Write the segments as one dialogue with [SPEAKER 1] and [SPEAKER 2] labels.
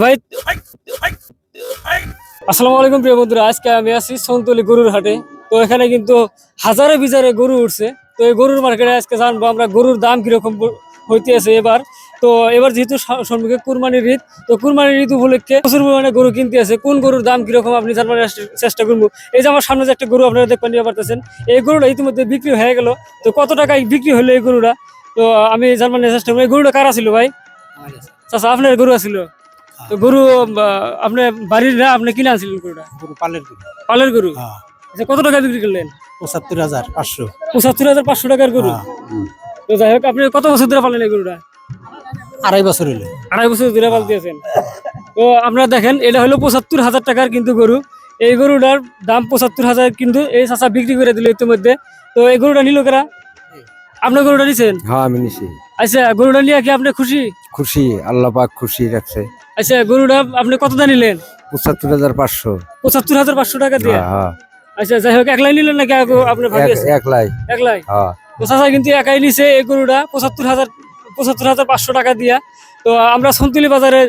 [SPEAKER 1] ভাই আসসালামু আলাইকুম প্রিয় বন্ধুরা আজকে আমি আছি সন্তলি গরুর হাটে। তো এখানে কিন্তু হাজারে বিজারে গরু উঠছে। তো এই গরুর মার্কেটে আজকে জানব আমরা গরুর দাম কীরকম হইতে আছে এবার। তো এবার যেহেতু সম্মুখে কুরবানির ঈদ তো কুরবানির ঈদ উপলক্ষে প্রচুর পরিমাণে গরু কিনতে আছে। কোন গরুর দাম কীরকম আপনি জানবার চেষ্টা- করব। এই যে আমার সামনে যে একটা গরু আপনারা দেখবেন নিয়ে পারতেছেন এই গরুটা ইতিমধ্যে বিক্রি হয়ে গেল। তো কত টাকায় বিক্রি হলো এই গরুটা? তো আমি জানবার চেষ্টা করব। এই গরুটা কারা ছিল ভাই? চাচা আপনার গরু আছিল? তো গরু আপনি বাড়ির না আপনি কিনে আনছিলেন গরুটা?
[SPEAKER 2] গরু পালের গরু।
[SPEAKER 1] পালের গরু?
[SPEAKER 2] হ্যাঁ।
[SPEAKER 1] আচ্ছা কত টাকা বিক্রি করলেন?
[SPEAKER 2] পঁচাত্তর হাজার পাঁচশো।
[SPEAKER 1] পঁচাত্তর হাজার পাঁচশো টাকার গরু?
[SPEAKER 2] হ্যাঁ।
[SPEAKER 1] তো যাই হোক আপনি কত বছর ধরে পালেন এই গরুটা?
[SPEAKER 2] আড়াই বছর হইল।
[SPEAKER 1] আড়াই বছর ধরে পালতেছেন তো আপনারা দেখেন এটা হলো পঁচাত্তর হাজার টাকার কিন্তু গরু। এই গরুটার দাম পঁচাত্তর হাজার কিন্তু এই চাচা বিক্রি করে দিল ইতিমধ্যে। তো এই গরুটা নিল কেরা? আপনার গরুটা নিছেন?
[SPEAKER 3] হ্যাঁ আমি নিছি।
[SPEAKER 1] আচ্ছা গরুটা নিয়ে কি আপনি খুশি?
[SPEAKER 3] খুশি আল্লাহ পাক খুশি রাখছে।
[SPEAKER 1] আচ্ছা গরুটা আপনি কত দা নিলেন?
[SPEAKER 3] পঁচাত্তর হাজার পাঁচশো।
[SPEAKER 1] পঁচাত্তর হাজার পাঁচশো টাকা দিয়ে?
[SPEAKER 3] হ্যাঁ হ্যাঁ।
[SPEAKER 1] আচ্ছা যাই হোক একলাই নিলেন নাকি আপনার ভাবি
[SPEAKER 3] এক-
[SPEAKER 1] আছে
[SPEAKER 3] একলাই
[SPEAKER 1] একলাই
[SPEAKER 3] হ্যাঁ।
[SPEAKER 1] তো চাচা কিন্তু একাই নিছে এই গরুটা পঁচাত্তর হাজার পঁচাত্তর হাজার পাঁচশো টাকা দিয়া। তো আমরা সন্তুলি বাজারে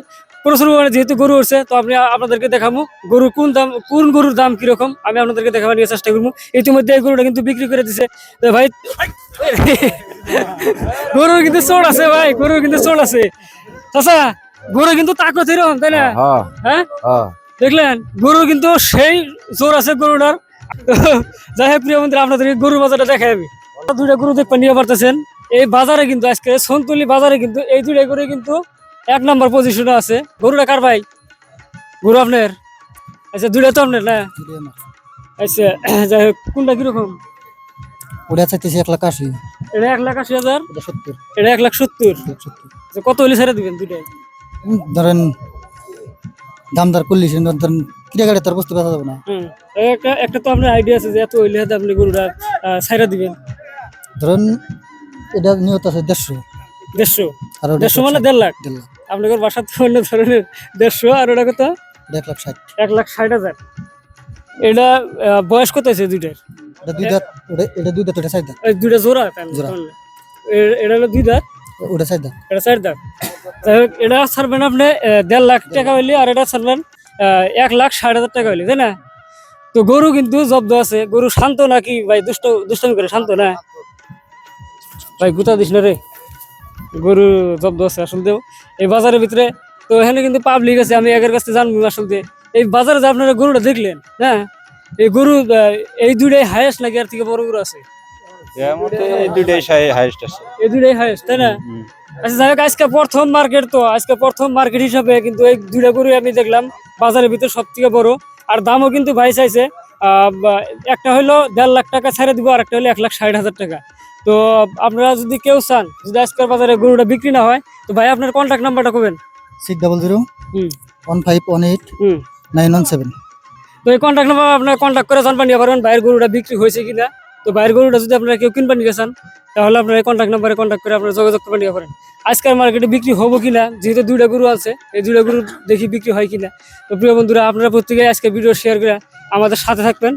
[SPEAKER 1] প্রচুর পরিমাণে যেহেতু গরু উঠছে তো আমি আপনাদেরকে দেখাবো গরু কোন দাম কোন গরুর দাম কীরকম আমি আপনাদেরকে দেখাবার নিয়ে চেষ্টা করব। ইতিমধ্যে এই গরুটা কিন্তু বিক্রি করে দিছে। ভাই গরুর কিন্তু চোট আছে ভাই গরুর কিন্তু চোট আছে। চাচা গরু কিন্তু তাকত এরকম তাই না?
[SPEAKER 3] হ্যাঁ
[SPEAKER 1] হ্যাঁ।
[SPEAKER 3] হ্যাঁ?
[SPEAKER 1] দেখলেন গরুর কিন্তু সেই জোর আছে গরুটার। যাই হোক প্রিয় বন্ধুরা আপনাদেরকে গরু বাজারটা দেখাই আমি। দুইটা গরু দেখবেন নিয়ে পারতেছেন। এই বাজারে কিন্তু আজকে সন্তুলি বাজারে কিন্তু এই দুইটা গরু কিন্তু এক নম্বর পজিশনে আছে। গরুটা কার ভাই? গরু আপনার? আচ্ছা দুইটা তো আপনার না? আচ্ছা যাই হোক কোনটা কীরকম?
[SPEAKER 2] ওটা চাইতেছি এক লাখ আশি।
[SPEAKER 1] এটা এক লাখ আশি হাজার?
[SPEAKER 2] সত্তর।
[SPEAKER 1] এটা এক লাখ সত্তর? আচ্ছা, কত হলে ছেড়ে দিবেন দুইটাই?
[SPEAKER 2] হুম, ধরেন দাম দর ধরেন কিনে গাড়ি তোর বস্তু বেচা যাবে না।
[SPEAKER 1] একটা একটা তো আপনার আইডিয়া আছে যে এত হইলে হয়তো আপনি গরুটা ছাইরা দিবেন।
[SPEAKER 2] ধরেন এটা নিয়ত আছে দেড়শো।
[SPEAKER 1] দেড়শো?
[SPEAKER 2] আর
[SPEAKER 1] দেড়শো মানে দেড় লাখ?
[SPEAKER 2] দেড় লাখ।
[SPEAKER 1] আপনাদের বাসার তো অন্য ধরনের দেড়শো আর ওটা কত?
[SPEAKER 2] এটা এক লাখ ষাট।
[SPEAKER 1] এক লাখ ষাট হাজার। এটা বয়স কত আছে দুইটার?
[SPEAKER 2] এটা দুই দাঁত ওটা এটা দুই দাঁত ওটা চার দাঁত।
[SPEAKER 1] এই দুইটা জোড়া
[SPEAKER 2] জোড়া।
[SPEAKER 1] এটা হলো দুই দাঁত?
[SPEAKER 2] ওটা চার দাঁত।
[SPEAKER 1] এটা চার দাঁত। এটা ছাড়বেন আপনি দেড় লাখ টাকা হইলে আর এটা ছাড়বেন এক লাখ ষাট হাজার টাকা হইলে তাই না? তো গরু কিন্তু জব্দ আছে গরু শান্ত নাকি? ভাই দুষ্ট দুষ্টামি করে শান্ত না? ভাই গুতা দিস না রে। গরু জব্দ আছে আসলে এই বাজারের ভিতরে তো এখানে কিন্তু পাবলিক আছে আমি একের কাছে জানব আসলে এই বাজারে যে আপনারা গরুটা দেখলেন হ্যাঁ? এই গরু এই দুইটাই হায়েস্ট নাকি আর থেকে বড় গরু আছে?
[SPEAKER 4] এই দুইটাই হাইস্ট আছে।
[SPEAKER 1] এই দুইটাই হায়েস্ট তাই না? আচ্ছা যাই হোক আজকে প্রথম মার্কেট তো আজকে প্রথম মার্কেট হিসাবে কিন্তু এই দুইটা গরু আমি দেখলাম বাজারের ভিতরে সব থেকে বড়। আর দামও কিন্তু ভাই চাইছে আহ, একটা হলো দেড় লাখ টাকা ছেড়ে দিব আর একটা হলো এক লাখ ষাট হাজার টাকা। তো আপনারা যদি কেউ চান যদি আজকের বাজারে গরুটা বিক্রি না হয় তো ভাই আপনার কন্ট্যাক্ট নাম্বারটা কবেন?
[SPEAKER 2] Six double zero one five one eight
[SPEAKER 1] হুম।
[SPEAKER 2] Nine one seven.
[SPEAKER 1] তো এই কন্ট্যাক্ট নাম্বার আপনার কন্ট্যাক্ট করে জানবেন নিয়ে পারবেন বাইরের গরুটা বিক্রি হয়েছে কিনা। তো বাইরের গরুটা যদি আপনারা কেউ কিনবেন চান তাহলে আপনার এই কন্ট্যাক্ট নাম্বারে কন্ট্যাক্ট করে আপনারা যোগাযোগ করবেন নিয়ে পারেন আজকের মার্কেটে বিক্রি হব কিনা, যেহেতু দুইটা গরু আছে, এই দুইটা গরু দেখি বিক্রি হয় কিনা। তো প্রিয় বন্ধুরা, আপনারা প্রত্যেকে আজকে ভিডিও শেয়ার করে আমাদের সাথে থাকবেন।